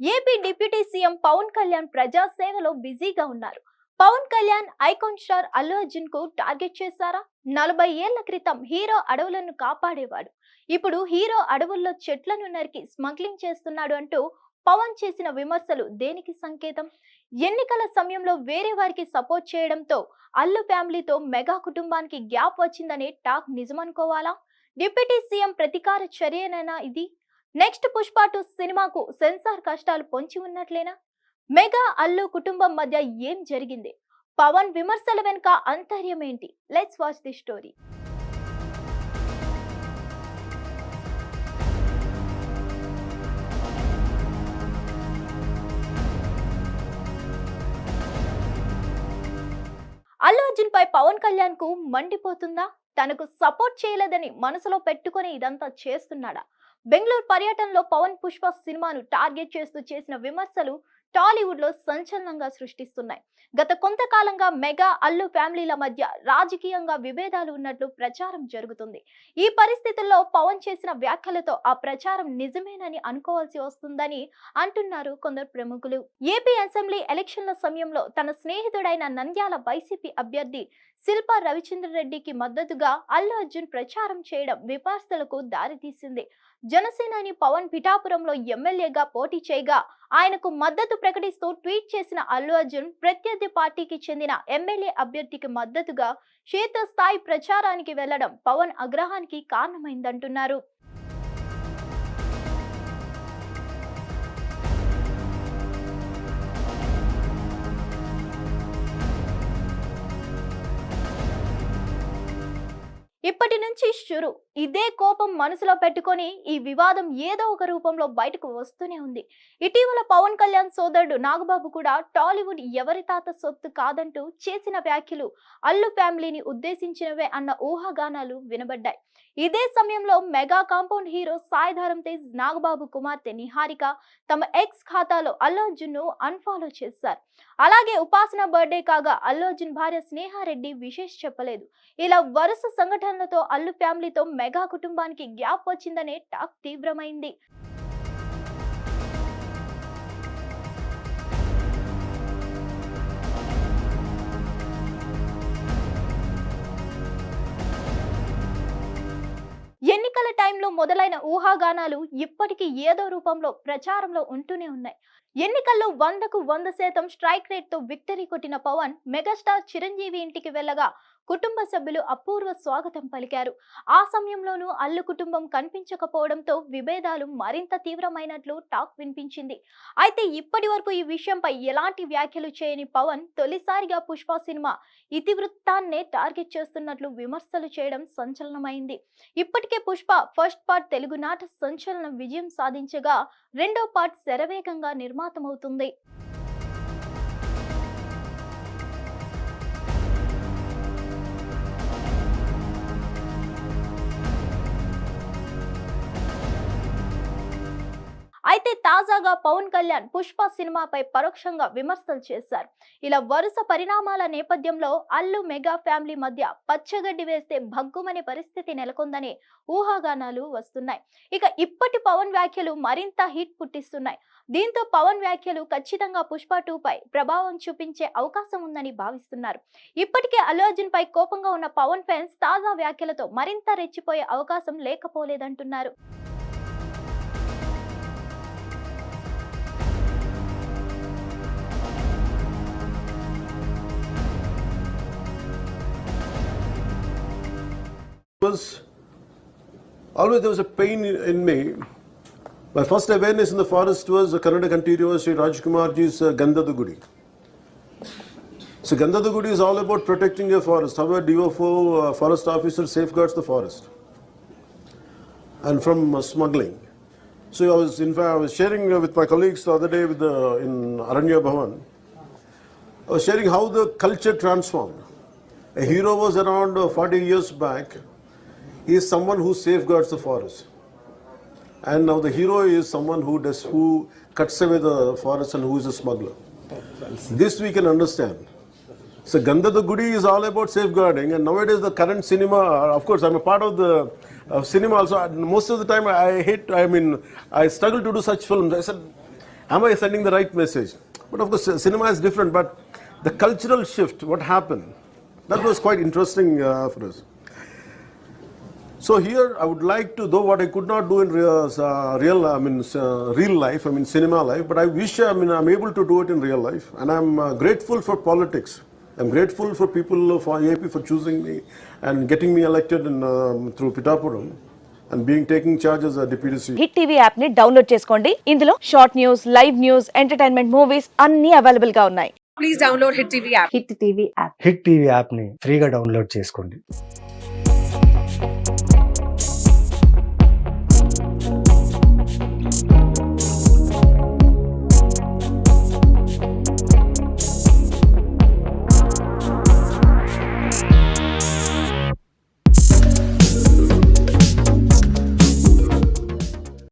AP deputy CM Pawan Kalyan ప్రజా సేవలో బిజీగా ఉన్నారు. పవన్ కళ్యాణ్ ఐకాన్ స్టార్ అల్లు అర్జున్కు టార్గెట్ చేశారా? నలభై ఏళ్ళ క్రితం హీరో అడవులను కాపాడేవాడు. ఇప్పుడు హీరో అడవుల్లో చెట్లను నరికి స్మగ్లింగ్ చేస్తున్నాడు అంటూ పవన్ చేసిన విమర్శలు దేనికి సంకేతం? ఎన్నికల సమయంలో వేరే వారికి సపోర్ట్ చేయడంతో అల్లు ఫ్యామిలీతో మెగా కుటుంబానికి గ్యాప్ వచ్చిందనే టాక్ నిజమనుకోవాలా? డిప్యూటీ సీఎం ప్రతీకార చర్యనైనా ఇది? నెక్స్ట్ పుష్ప టూ సినిమాకు సెన్సార్ కష్టాలు పొంచి ఉన్నట్లేనా? మెగా అల్లు కుటుంబం మధ్య ఏం జరిగింది? పవన్ విమర్శల వెనుక అంతర్యం ఏంటి? Let's watch the story Allu Arjun పై పవన్ కళ్యాణ్కు మండిపోతుందా? తనకు సపోర్ట్ చేయలేదని మనసులో పెట్టుకొని ఇదంతా చేస్తున్నాడా? బెంగళూరు పర్యటనలో పవన్ పుష్ప సినిమాను టార్గెట్ చేస్తూ చేసిన విమర్శలు టాలీవుడ్లో సంచలనంగా సృష్టిస్తున్నాయి. గత కొంతకాలంగా మెగా అల్లు ఫ్యామిలీల మధ్య రాజకీయంగా విభేదాలు ఉన్నట్లు ప్రచారం జరుగుతుంది. ఈ పరిస్థితుల్లో పవన్ చేసిన వ్యాఖ్యలతో ఆ ప్రచారం నిజమేనని అనుకోవాల్సి వస్తుందని అంటున్నారు కొందరు ప్రముఖులు. ఏపీ అసెంబ్లీ ఎలక్షన్ల సమయంలో తన స్నేహితుడైన నంద్యాల వైసీపీ అభ్యర్థి శిల్ప రవిచంద్రరెడ్డికి మద్దతుగా అల్లు అర్జున్ ప్రచారం చేయడం విమర్శలకు దారితీసింది. జనసేనాని పవన్ పిఠాపురంలో ఎమ్మెల్యేగా పోటీ చేయగా ఆయనకు మద్దతు ప్రకటిస్తూ ట్వీట్ చేసిన అల్లు అర్జున్ ప్రత్యర్థి పార్టీకి చెందిన ఎమ్మెల్యే అభ్యర్థికి మద్దతుగా క్షేత్రస్థాయి ప్రచారానికి వెళ్ళడం పవన్ ఆగ్రహానికి కారణమైందంటున్నారు. ఇప్పటి నుంచి షురు. ఇదే కోపం మనసులో పెట్టుకొని ఈ వివాదం ఏదో ఒక రూపంలో బయటకు వస్తూనే ఉంది. ఇటీవల పవన్ కళ్యాణ్ సోదరుడు నాగబాబు కూడా టాలీవుడ్ ఎవరి తాత సొత్తు కాదంటూ చేసిన వ్యాఖ్యలు అల్లు ఫ్యామిలీని ఉద్దేశించినవే అన్న ఊహాగానాలు వినబడ్డాయి. ఇదే సమయంలో mega compound hero Sai Dharam Tej Nagababu కుమార్తె నిహారిక తమ ఎక్స్ ఖాతాలో అల్లు అర్జున్ను అన్ఫాలో చేశారు. అలాగే ఉపాసన బర్త్డే కాగా అల్లు అర్జున్ భార్య స్నేహారెడ్డి విశేష్ చెప్పలేదు. ఇలా వరుస సంఘటనలతో అల్లు ఫ్యామిలీతో మెగా కుటుంబానికి గ్యాప్ వచ్చిందనే టాక్ తీవ్రమైంది. టైంలో మొదలైన ఊహాగానాలు ఇప్పటికీ ఏదో రూపంలో ప్రచారంలో ఉంటూనే ఉన్నాయి. ఎన్నికల్లో వందకు వంద శాతం స్ట్రైక్ రేట్తో విక్టరీ కొట్టిన పవన్ మెగాస్టార్ చిరంజీవి ఇంటికి వెళ్ళగా కుటుంబ సభ్యులు అపూర్వ స్వాగతం పలికారు. ఆ సమయంలోనూ అల్లు కుటుంబం కనిపించకపోవడంతో విభేదాలు మరింత తీవ్రమైనట్లు టాక్ వినిపించింది. అయితే ఇప్పటి వరకు ఈ విషయంపై ఎలాంటి వ్యాఖ్యలు చేయని పవన్ తొలిసారిగా పుష్ప సినిమా ఇతివృత్తాన్నే టార్గెట్ చేస్తున్నట్లు విమర్శలు చేయడం సంచలనమైంది. ఇప్పటికే పుష్ప ఫస్ట్ పార్ట్ తెలుగునాట సంచలన విజయం సాధించగా రెండో పార్ట్ శరవేగంగా నిర్మాతమవుతుంది తాజాగా పవన్ కళ్యాణ్ పుష్ప సినిమాపై పరోక్షంగా విమర్శలు చేశారు. ఇలా వరుస పరిణామాల నేపథ్యంలో అల్లు మెగా ఫ్యామిలీ మధ్య పచ్చగడ్డి వేస్తే భగ్గుమనే పరిస్థితి నెలకొందని ఊహాగానాలు వస్తున్నాయి. ఇక ఇప్పటి పవన్ వ్యాఖ్యలు మరింత హిట్ పుట్టిస్తున్నాయి. దీంతో పవన్ వ్యాఖ్యలు ఖచ్చితంగా పుష్ప టూ పై ప్రభావం చూపించే అవకాశం ఉందని భావిస్తున్నారు. ఇప్పటికే అల్లు అర్జున్ పై కోపంగా ఉన్న పవన్ ఫ్యాన్స్ తాజా వ్యాఖ్యలతో మరింత రెచ్చిపోయే అవకాశం లేకపోలేదంటున్నారు. Was always there was a pain in me. My first awareness in the forest was uh, Kannada continuous Sri Rajkumarji's uh. So Gandhadugudi is all about protecting a forest. How a DFO uh, forest officer safeguards the forest and from uh, smuggling. So I was in fact I was sharing uh, with my colleagues the other day with the, in Aranya Bhavan. I was sharing how the culture transformed. A hero was around uh, 40 years back. He is someone who safeguards the forest. And now the hero is someone who does who cuts away the forest and who is a smuggler. This we can understand. So Gandha the Gudi is all about safeguarding, and nowadays the current cinema. Of course, I'm a part of the cinema also. Most of the time, I hate. I mean, I struggle to do such films. I said, am I sending the right message? But of course, cinema is different. But the cultural shift, what happened, that was quite interesting uh, for us. So here, I would like to, though what I could not do in real, uh, real I mean, uh, real life, I mean, cinema life, but I wish, I mean, I'm able to do it in real life, and I'm uh, grateful for politics. I'm grateful for people of IAP for choosing me and getting me elected in, um, through Pitapuram and being taking charge as a deputy CEO. Hit TV యాప్ని download చేసుకోండి ఇందులో short news live news entertainment movies అన్ని అవైలబుల్గా ఉన్నాయి please download Hit TV app. Hit TV app Hit TV యాప్ని ఫ్రీగా download చేసుకోండి